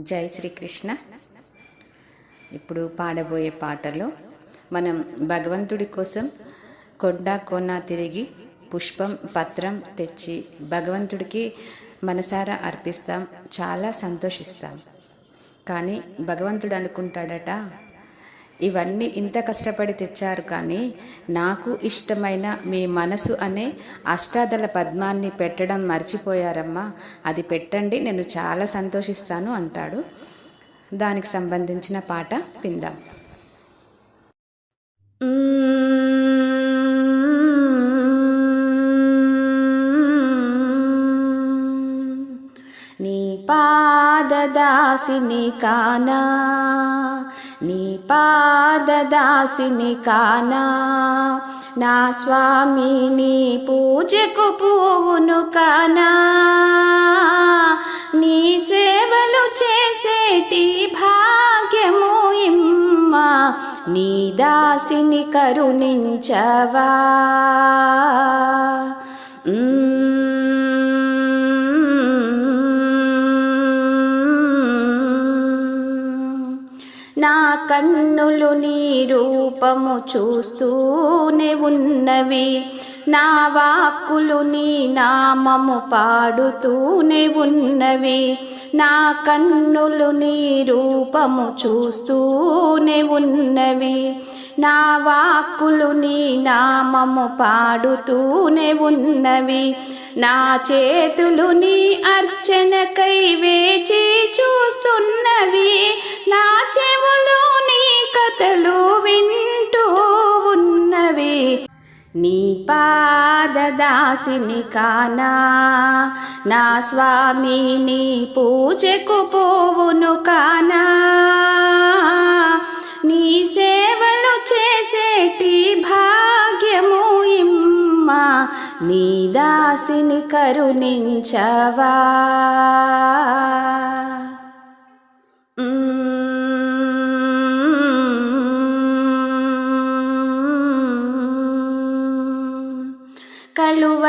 జై శ్రీకృష్ణ. ఇప్పుడు పాడబోయే పాటలో మనం భగవంతుడి కోసం కొండ కోన తిరిగి పుష్పం పత్రం తెచ్చి భగవంతుడికి మనసారా అర్పిస్తాం. చాలా సంతోషిస్తాం. కానీ భగవంతుడు అనుకుంటాడట ఇవన్నీ ఇంత కష్టపడి తెచ్చారు కానీ నాకు ఇష్టమైన మీ మనసు అనే అష్టాదళ పద్మాన్ని పెట్టడం మర్చిపోయారమ్మా. అది పెట్టండి నేను చాలా సంతోషిస్తాను అంటాడు. దానికి సంబంధించిన పాట విందాం. నీ పాదదాసిని కానా నీ పాదదాసిని కానా నా స్వామి నీ పూజకు పువ్వును కానా నీ సేవలు చేసేటి భాగ్యము ఇమ్మా నీ దాసిని కరుణించవా. నా కన్నులు నీ రూపము చూస్తూనే ఉన్నవి. నా వాక్కులు నీ నామము పాడుతూనే ఉన్నవి. నా కన్నులు నీ రూపము చూస్తూనే ఉన్నవి. నా వాక్కులు నీ నామము పాడుతూనే ఉన్నవి. నా చేతులు నీ అర్చనకై నీ పాదదాసిని కానా నా స్వామి నీ పూజకు పోవును కానా. నీ సేవలు చేసేటి భాగ్యము ఇమ్మా నీ దాసిని కరుణించవా.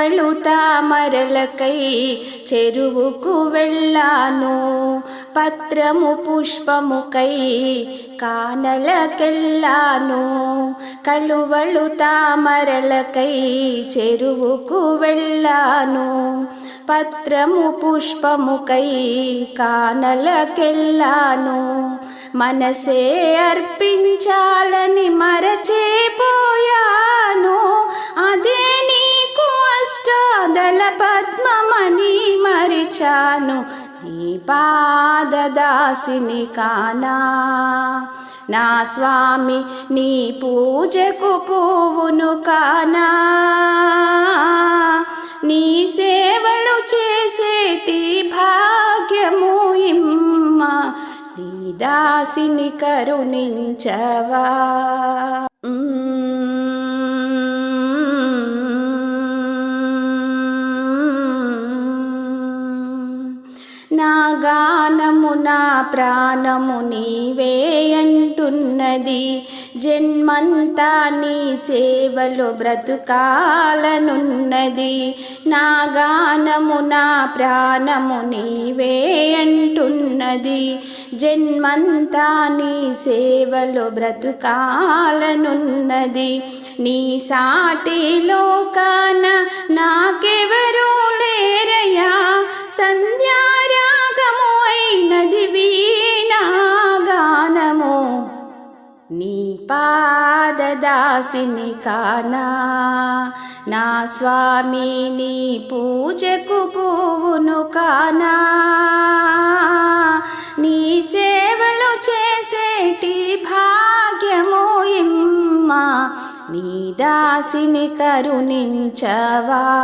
కళ్ళు తామరలకై చెరువుకు వెళ్ళాను. పత్రము పుష్పముకై కానలకెళ్ళాను. కలువలు తామరలకై చెరువుకు వెళ్ళాను. పత్రము పుష్పముకై కానలకెళ్ళాను. మనసే అర్పించాలని మరచేపోయాను. అష్టాదల పద్మమని మరిచాను. నీ పాదదాసిని కానా. నా స్వామి నీ పూజకు పువ్వును కానా. నీ సేవలు చేసేటి భాగ్యము ఇమ్మ. నీ దాసిని కరుణించవా. నా గానము నా ప్రాణము నీవే అంటున్నది. జన్మంతా నీ సేవలో బ్రతుకాలనున్నది. నా గానము నా ప్రాణము నీవే అంటున్నది. జన్మంతా నీ సేవలో బ్రతుకాలనున్నది. నీ సాటి లోకాన నీ పాదదాసిని కానా. నా స్వామి నీ పూజకు పువ్వును కానా. నీ సేవలు చేసేటి భాగ్యము ఇమ్మా. నీ దాసిని కరుణించవా.